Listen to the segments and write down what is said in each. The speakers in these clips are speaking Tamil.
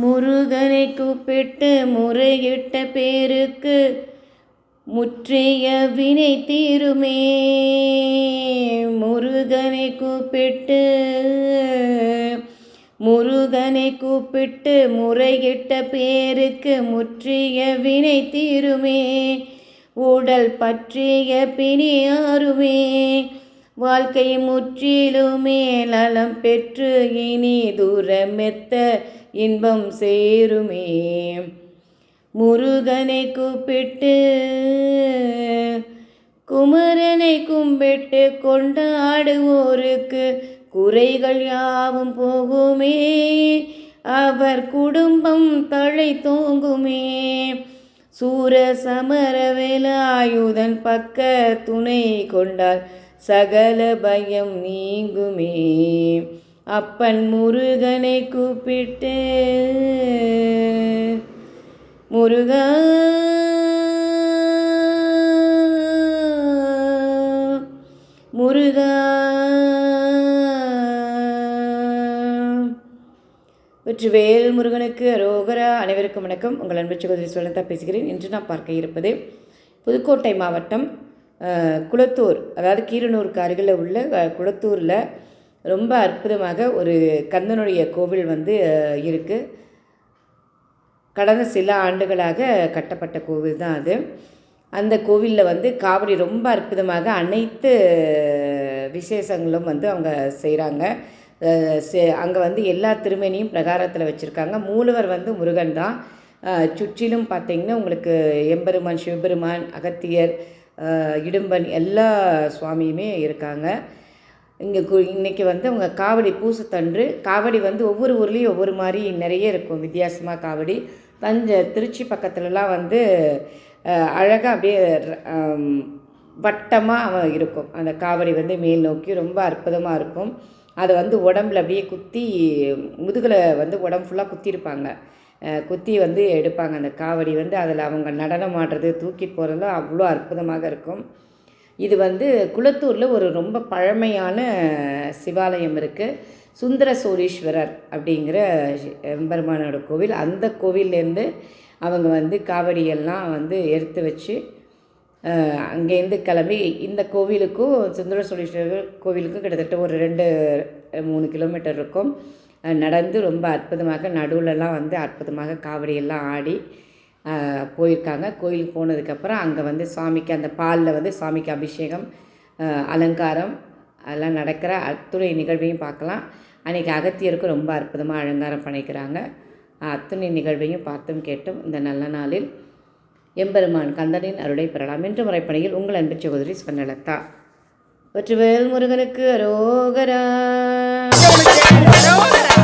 முருகனை கூப்பிட்டு முறையிட்ட பேருக்கு முற்றிய வினை தீருமே. முருகனை கூப்பிட்டு முருகனை கூப்பிட்டு முறையிட்ட பேருக்கு முற்றிய வினை தீருமே. உடல் பற்றிய பிணியாருமே வாழ்க்கை முற்றிலுமே நலம் பெற்று இனி தூரமெத்த இன்பம் சேருமே. முருகனை கூப்பிட்டு குமரனை கும்பிட்டு கொண்டாடுவோருக்கு குறைகள் யாவும் போகுமே. அவர் குடும்பம் தழை தூங்குமே. சூர சமர வேலாயுதன் பக்க துணை கொண்டால் சகல பயம் நீங்குமே. அப்பன் முருகனை கூப்பிட்டு முருகா முருகா. வெற்றிவேல் முருகனுக்கு அரோகரா அனைவருக்கும் வணக்கம். உங்கள் அன்பு சகோதரி சுவனதா பேசுகிறேன். இன்று நான் பார்க்க இருப்பது புதுக்கோட்டை மாவட்டம் குளத்தூர் அதாவது கீரனூருக்கு அருகில் உள்ள குளத்தூரில் ரொம்ப அற்புதமாக ஒரு கந்தனுடைய கோவில் வந்து இருக்குது கடந்த சில ஆண்டுகளாக கட்டப்பட்ட கோவில் தான் அது. அந்த கோவிலில் வந்து காவடி ரொம்ப அற்புதமாக அனைத்து விசேஷங்களும் வந்து அவங்க செய்கிறாங்க அங்கே வந்து எல்லா திருமேனியும் பிரகாரத்தில் வச்சுருக்காங்க. மூலவர் வந்து முருகன் தான். சுற்றிலும் பார்த்தீங்கன்னா உங்களுக்கு எம்பெருமான் சிவபெருமான் அகத்தியர் இடும்பன் எல்லா சுவாமியுமே இருக்காங்க. இங்கே கு இன்றைக்கி வந்து அவங்க காவடி பூசத்தன்று காவடி வந்து ஒவ்வொரு ஊர்லேயும் ஒவ்வொரு மாதிரி நிறைய இருக்கும். வித்தியாசமாக காவடி. தஞ்சை திருச்சி பக்கத்துலலாம் வந்து அழகாக அப்படியே வட்டமாக இருக்கும். அந்த காவடி வந்து மேல் நோக்கி ரொம்ப அற்புதமாக இருக்கும். அதை வந்து உடம்புல அப்படியே குத்தி முதுகில் வந்து உடம்பு ஃபுல்லாக குத்திருப்பாங்க. குத்தி வந்து எடுப்பாங்க. அந்த காவடி வந்து அதில் அவங்க நடனம் ஆடுறது தூக்கிட்டு போகிறதுலாம் அவ்வளோ அற்புதமாக இருக்கும். இது வந்து குளத்தூரில் ஒரு ரொம்ப பழமையான சிவாலயம் இருக்குது சுந்தர சோரீஸ்வரர் அப்படிங்கிற எம்பெருமானோட கோவில். அந்த கோவில்லேருந்து அவங்க வந்து காவடியெல்லாம் வந்து எடுத்து வச்சு அங்கேருந்து கிளம்பி இந்த கோவிலுக்கும் சுந்தர சோழீஸ்வரர் கோவிலுக்கும் கிட்டத்தட்ட ஒரு ரெண்டு மூணு கிலோமீட்டர் இருக்கும். நடந்து ரொம்ப அற்புதமாக நடுவுலலாம் வந்து அற்புதமாக காவடியெல்லாம் ஆடி போயிருக்காங்க. கோயிலுக்கு போனதுக்கப்புறம் அங்கே வந்து சாமிக்கு அந்த பாலில் வந்து சாமிக்கு அபிஷேகம் அலங்காரம் அதெல்லாம் நடக்கிற அத்துணை நிகழ்வையும் பார்க்கலாம். அன்றைக்கி அகத்தியருக்கும் ரொம்ப அற்புதமாக அலங்காரம் பண்ணிக்கிறாங்க. அத்துணை நிகழ்வையும் பார்த்தும் கேட்டும் இந்த நல்ல நாளில். எம்பெருமான் கந்தனின் அருளை பெறலாம். என்ற முறைப்பணியில் உங்கள் அன்பு சகோதரி ஸ்வர்ணலதா. வெற்றிவேல் முருகனுக்கு அரோகரா அரோகரா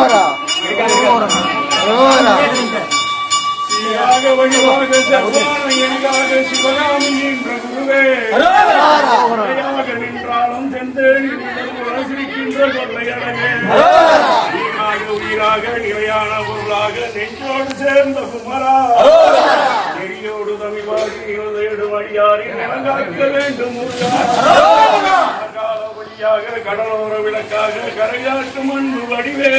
ரோரா ரோரா நின்றாலும் தென்தேடி சிரிக்கின்ற கொள்ளையடமே உயிராக நிலையான பொருளாக நெஞ்சோடு சேர்ந்த குமரா நெறியோடு தமிழ்வாசி நிகழ்ந்தேடும் வேண்டும் கால வழியாக கடலோர விளக்காக கரையாற்றும் அன்பு வடிவே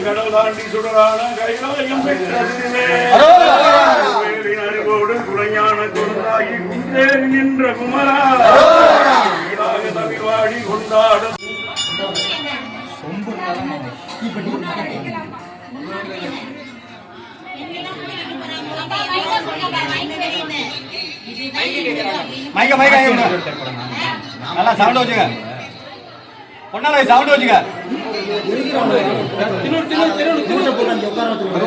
கடல் தாண்டி சுடரான கைலாயம் அறிவோடு குறைஞான குருதாகி குந்தேறி நின்ற குமரா. தமிழ்வாடி கொண்டாடும். மைக்க மைக்க. நல்லா சவுண்ட் வச்சுங்க ஒன்னால சவுண்ட் வச்சுங்க திருநூறு திருநூறு திருநூறு திருநூறு.